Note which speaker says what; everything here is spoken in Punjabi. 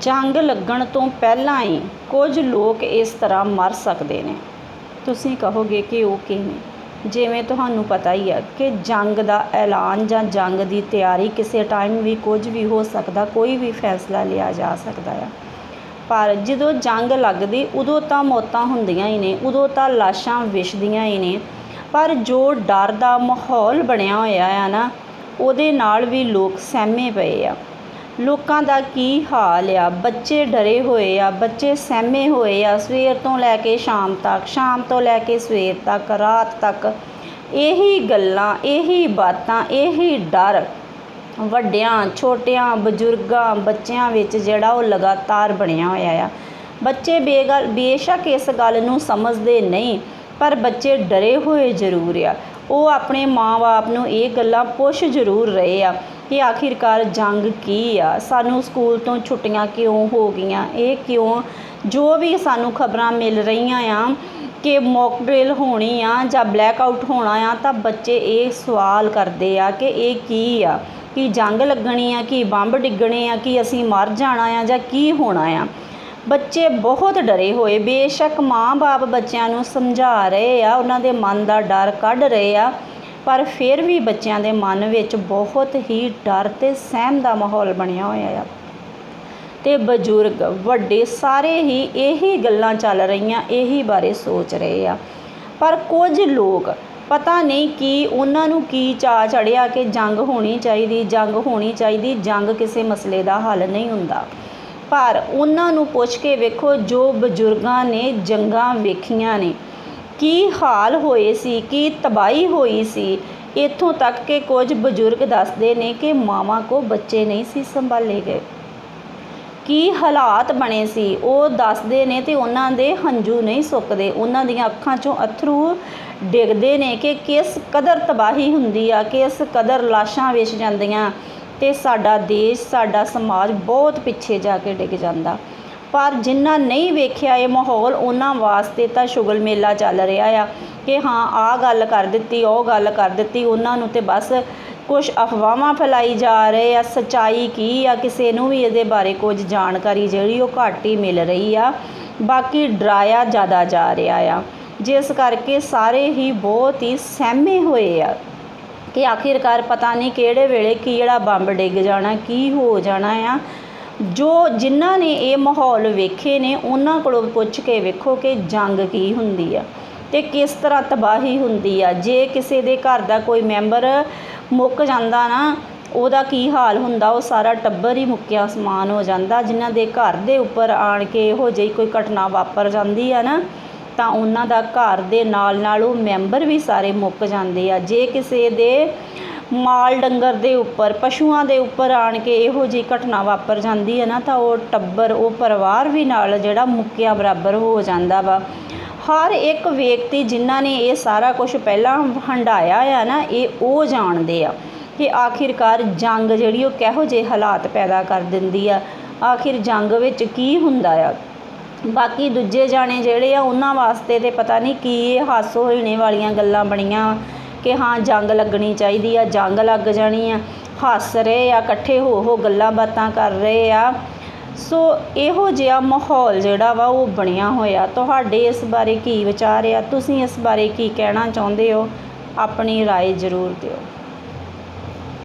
Speaker 1: ਜੰਗ ਲੱਗਣ ਤੋਂ ਪਹਿਲਾਂ ਹੀ ਕੁਝ ਲੋਕ ਇਸ ਤਰ੍ਹਾਂ ਮਰ ਸਕਦੇ ਨੇ। ਤੁਸੀਂ ਕਹੋਗੇ ਕਿ ਉਹ ਕਿਵੇਂ? ਜਿਵੇਂ ਤੁਹਾਨੂੰ ਪਤਾ ਹੀ ਹੈ ਕਿ ਜੰਗ ਦਾ ਐਲਾਨ ਜਾਂ ਜੰਗ ਦੀ ਤਿਆਰੀ ਕਿਸੇ ਟਾਈਮ ਵੀ ਕੁਝ ਵੀ ਹੋ ਸਕਦਾ, ਕੋਈ ਵੀ ਫੈਸਲਾ ਲਿਆ ਜਾ ਸਕਦਾ ਆ। ਪਰ ਜਦੋਂ ਜੰਗ ਲੱਗਦੀ, ਉਦੋਂ ਤਾਂ ਮੌਤਾਂ ਹੁੰਦੀਆਂ ਹੀ ਨੇ, ਉਦੋਂ ਤਾਂ ਲਾਸ਼ਾਂ ਵਿਛਦੀਆਂ ਹੀ ਨੇ। ਪਰ ਜੋ ਡਰ ਦਾ ਮਾਹੌਲ ਬਣਿਆ ਹੋਇਆ ਆ ਨਾ, ਉਹਦੇ ਨਾਲ ਵੀ ਲੋਕ ਸਹਿਮੇ ਪਏ ਆ। ਲੋਕਾਂ ਦਾ ਕੀ ਹਾਲ ਆ? ਬੱਚੇ ਡਰੇ ਹੋਏ ਆ, ਬੱਚੇ ਸਹਿਮੇ ਹੋਏ ਆ। ਸਵੇਰ ਤੋਂ ਲੈ ਕੇ ਸ਼ਾਮ ਤੱਕ, ਸ਼ਾਮ ਤੋਂ ਲੈ ਕੇ ਸਵੇਰ ਤੱਕ, ਰਾਤ ਤੱਕ ਇਹੀ ਗੱਲਾਂ, ਇਹੀ ਬਾਤਾਂ, ਇਹੀ ਡਰ ਵੱਡਿਆਂ, ਛੋਟਿਆਂ, ਬਜ਼ੁਰਗਾਂ, ਬੱਚਿਆਂ ਵਿੱਚ ਜਿਹੜਾ ਉਹ ਲਗਾਤਾਰ ਬਣਿਆ ਹੋਇਆ ਆ। ਬੱਚੇ ਬੇਗਲ, ਬੇਸ਼ੱਕ ਇਸ ਗੱਲ ਨੂੰ ਸਮਝਦੇ ਨਹੀਂ, ਪਰ ਬੱਚੇ ਡਰੇ ਹੋਏ ਜ਼ਰੂਰ ਆ। ਉਹ ਆਪਣੇ ਮਾਂ-ਬਾਪ ਨੂੰ ਇਹ ਗੱਲਾਂ ਪੁੱਛ ਜ਼ਰੂਰ ਰਹੇ ਆ। ਕਿ ਆਖਿਰਕਾਰ ਜੰਗ ਕੀ ਆ? ਸਾਨੂੰ ਸਕੂਲ ਤੋਂ ਛੁੱਟੀਆਂ ਕਿਉਂ ਹੋ ਗਈਆਂ? ਇਹ ਕਿਉਂ? ਜੋ ਵੀ ਸਾਨੂੰ ਖਬਰਾਂ ਮਿਲ ਰਹੀਆਂ ਆ ਕਿ ਮੌਕ ਡਰਿਲ ਹੋਣੀ ਆ ਜਾਂ ਬਲੈਕ ਆਊਟ ਹੋਣਾ ਆ, ਤਾਂ ਬੱਚੇ ਇਹ ਸਵਾਲ ਕਰਦੇ ਆ ਕਿ ਇਹ ਕੀ ਆ? ਕਿ ਜੰਗ ਲੱਗਣੀ ਆ? ਕਿ ਬੰਬ ਡਿੱਗਣੇ ਆ? ਕਿ ਅਸੀਂ ਮਰ ਜਾਣਾ ਆ ਜਾਂ ਕੀ ਹੋਣਾ ਆ? ਬੱਚੇ ਬਹੁਤ ਡਰੇ ਹੋਏ। ਬੇਸ਼ੱਕ ਮਾਂ-ਬਾਪ ਬੱਚਿਆਂ ਨੂੰ ਸਮਝਾ ਰਹੇ ਆ, ਉਹਨਾਂ ਦੇ ਮਨ ਦਾ ਡਰ ਕੱਢ ਰਹੇ ਆ। ਪਰ ਫਿਰ ਵੀ ਬੱਚਿਆਂ ਦੇ ਮਨ ਵਿੱਚ ਬਹੁਤ ਹੀ ਡਰ ਤੇ ਸਹਿਮ ਦਾ ਮਾਹੌਲ ਬਣਿਆ ਹੋਇਆ ਆ। ਤੇ ਬਜ਼ੁਰਗ ਵੱਡੇ ਸਾਰੇ ਹੀ ਇਹੀ ਗੱਲਾਂ ਚੱਲ ਰਹੀਆਂ, ਇਹੀ ਬਾਰੇ ਸੋਚ ਰਹੇ ਆ। ਪਰ ਕੁਝ ਲੋਕ ਪਤਾ ਨਹੀਂ ਕਿ ਉਹਨਾਂ ਨੂੰ ਕੀ ਚਾ ਚੜਿਆ ਕਿ ਜੰਗ ਹੋਣੀ ਚਾਹੀਦੀ, ਜੰਗ ਹੋਣੀ ਚਾਹੀਦੀ, ਜੰਗ ਕਿਸੇ ਮਸਲੇ ਦਾ ਹੱਲ ਨਹੀਂ ਹੁੰਦਾ। ਪਰ ਉਹਨਾਂ ਨੂੰ ਪੁੱਛ ਕੇ ਵੇਖੋ ਜੋ ਬਜ਼ੁਰਗਾਂ ਨੇ ਜੰਗਾਂ ਵੇਖੀਆਂ ਨੇ ਕੀ ਹਾਲ ਹੋਏ ਸੀ, ਕੀ ਤਬਾਹੀ ਹੋਈ ਸੀ? ਇੱਥੋਂ ਤੱਕ ਕਿ ਕੁਝ ਬਜ਼ੁਰਗ ਦੱਸਦੇ ਨੇ ਕਿ ਮਾਵਾਂ ਕੋ ਬੱਚੇ ਨਹੀਂ ਸੀ ਸੰਭਾਲੇ ਗਏ। ਕੀ ਹਾਲਾਤ ਬਣੇ ਸੀ? ਉਹ ਦੱਸਦੇ ਨੇ ਤੇ ਉਹਨਾਂ ਦੇ ਹੰਝੂ ਨਹੀਂ ਸੁੱਕਦੇ। ਉਹਨਾਂ ਦੀਆਂ ਅੱਖਾਂ 'ਚੋਂ ਅਥਰੂ ਡਿੱਗਦੇ ਨੇ ਕਿ ਕਿਸ ਕਦਰ ਤਬਾਹੀ ਹੁੰਦੀ ਆ, ਕਿਸ ਕਦਰ ਲਾਸ਼ਾਂ ਵਿਛ ਜਾਂਦੀਆਂ। ਤੇ ਸਾਡਾ ਦੇਸ਼, ਸਾਡਾ ਸਮਾਜ ਬਹੁਤ ਪਿੱਛੇ ਜਾ ਕੇ ਡਿੱਗ ਜਾਂਦਾ। ਪਰ ਜਿਨ੍ਹਾਂ ਨਹੀਂ ਵੇਖਿਆ ਇਹ ਮਾਹੌਲ, ਉਹਨਾਂ ਵਾਸਤੇ ਤਾਂ ਸ਼ੁਗਲ ਮੇਲਾ ਚੱਲ ਰਿਹਾ ਆ ਕਿ ਹਾਂ, ਆਹ ਗੱਲ ਕਰ ਦਿੱਤੀ, ਉਹ ਗੱਲ ਕਰ ਦਿੱਤੀ, ਉਹਨਾਂ ਨੂੰ ਤੇ ਬਸ ਕੁਝ ਅਫਵਾਹਾਂ ਫੈਲਾਈ ਜਾ ਰਹੇ ਆ, ਸਚਾਈ ਕੀ ਆ, ਕਿਸੇ ਨੂੰ ਵੀ ਇਹਦੇ ਬਾਰੇ ਕੁਝ ਜਾਣਕਾਰੀ ਜਿਹੜੀ ਉਹ ਘੱਟ ਹੀ ਮਿਲ ਰਹੀ ਆ। ਬਾਕੀ ਡਰਾਇਆ ਜ਼ਿਆਦਾ ਜਾ ਰਿਹਾ ਆ। ਜਿਸ ਕਰਕੇ ਸਾਰੇ ਹੀ ਬਹੁਤ ਹੀ ਸਹਿਮੇ ਹੋਏ ਆ ਕਿ ਆਖਿਰਕਾਰ ਪਤਾ ਨਹੀਂ ਕਿਹੜੇ ਵੇਲੇ ਕੀ ਜਿਹੜਾ ਬੰਬ ਡਿੱਗ ਜਾਣਾ, ਕੀ ਹੋ ਜਾਣਾ ਆ। ਜੋ ਜਿਨ੍ਹਾਂ ਨੇ ਇਹ ਮਾਹੌਲ ਵੇਖੇ ਨੇ, ਉਹਨਾਂ ਕੋਲੋਂ ਪੁੱਛ ਕੇ ਵੇਖੋ ਕਿ ਜੰਗ ਕੀ ਹੁੰਦੀ ਆ ਤੇ ਕਿਸ ਤਰ੍ਹਾਂ ਤਬਾਹੀ ਹੁੰਦੀ ਆ। ਜੇ ਕਿਸੇ ਦੇ ਘਰ ਦਾ ਕੋਈ ਮੈਂਬਰ ਮੁੱਕ ਜਾਂਦਾ ਨਾ, ਉਹਦਾ ਕੀ ਹਾਲ ਹੁੰਦਾ? ਉਹ ਸਾਰਾ ਟੱਬਰ ਹੀ ਮੁੱਕਿਆ, ਸਮਾਨ ਹੋ ਜਾਂਦਾ। ਜਿਨ੍ਹਾਂ ਦੇ ਘਰ ਦੇ ਉੱਪਰ ਆਣ ਕੇ ਇਹੋ ਜਿਹੀ ਕੋਈ ਘਟਨਾ ਵਾਪਰ ਜਾਂਦੀ ਆ ਨਾ, ਤਾਂ ਉਹਨਾਂ ਦਾ ਘਰ ਦੇ ਨਾਲ ਨਾਲ ਉਹ ਮੈਂਬਰ ਵੀ ਸਾਰੇ ਮੁੱਕ ਜਾਂਦੇ ਆ। ਜੇ ਕਿਸੇ ਦੇ ਮਾਲ ਡੰਗਰ ਦੇ ਉੱਪਰ, ਪਸ਼ੂਆਂ ਦੇ ਉੱਪਰ ਆਣ ਕੇ ਇਹੋ ਜਿਹੀ ਘਟਨਾ ਵਾਪਰ ਜਾਂਦੀ ਹੈ ਨਾ, ਤਾਂ ਉਹ ਟੱਬਰ, ਉਹ ਪਰਿਵਾਰ ਵੀ ਨਾਲ ਜਿਹੜਾ ਮੁੱਕਿਆ ਬਰਾਬਰ ਹੋ ਜਾਂਦਾ ਵਾ। ਹਰ ਇੱਕ ਵਿਅਕਤੀ ਜਿਨ੍ਹਾਂ ਨੇ ਇਹ ਸਾਰਾ ਕੁਝ ਪਹਿਲਾਂ ਹੰਡਾਇਆ ਆ ਨਾ, ਇਹ ਉਹ ਜਾਣਦੇ ਆ ਕਿ ਆਖਿਰਕਾਰ ਜੰਗ ਜਿਹੜੀ ਉਹ ਕਿਹੋ ਜਿਹੇ ਹਾਲਾਤ ਪੈਦਾ ਕਰ ਦਿੰਦੀ ਆ। ਆਖਿਰ ਜੰਗ ਵਿੱਚ ਕੀ ਹੁੰਦਾ ਆ? ਬਾਕੀ ਦੂਜੇ ਜਾਣੇ ਜਿਹੜੇ ਆ, ਉਹਨਾਂ ਵਾਸਤੇ ਤੇ ਪਤਾ ਨਹੀਂ ਕੀ ਇਹ ਹਾਸੋ ਹੀਣੇ ਵਾਲੀਆਂ ਗੱਲਾਂ ਬਣੀਆਂ। ਕਿ ਹਾਂ ਜੰਗ ਲੱਗਣੀ ਚਾਹੀਦੀ ਆ ਜੰਗ ਲੱਗ ਜਾਣੀ ਆ ਹੱਸ ਰਹੇ ਆ ਇਕੱਠੇ ਹੋ ਹੋ ਗੱਲਾਂ ਬਾਤਾਂ ਕਰ ਰਹੇ ਆ ਸੋ ਇਹੋ ਜਿਹਾ ਮਾਹੌਲ ਜਿਹੜਾ ਵਾ ਉਹ ਬਣਿਆ ਹੋਇਆ ਤੁਹਾਡੇ ਇਸ ਬਾਰੇ ਕੀ ਵਿਚਾਰ ਆ ਤੁਸੀਂ ਇਸ ਬਾਰੇ ਕੀ ਕਹਿਣਾ ਚਾਹੁੰਦੇ ਹੋ ਆਪਣੀ رائے ਜ਼ਰੂਰ ਦਿਓ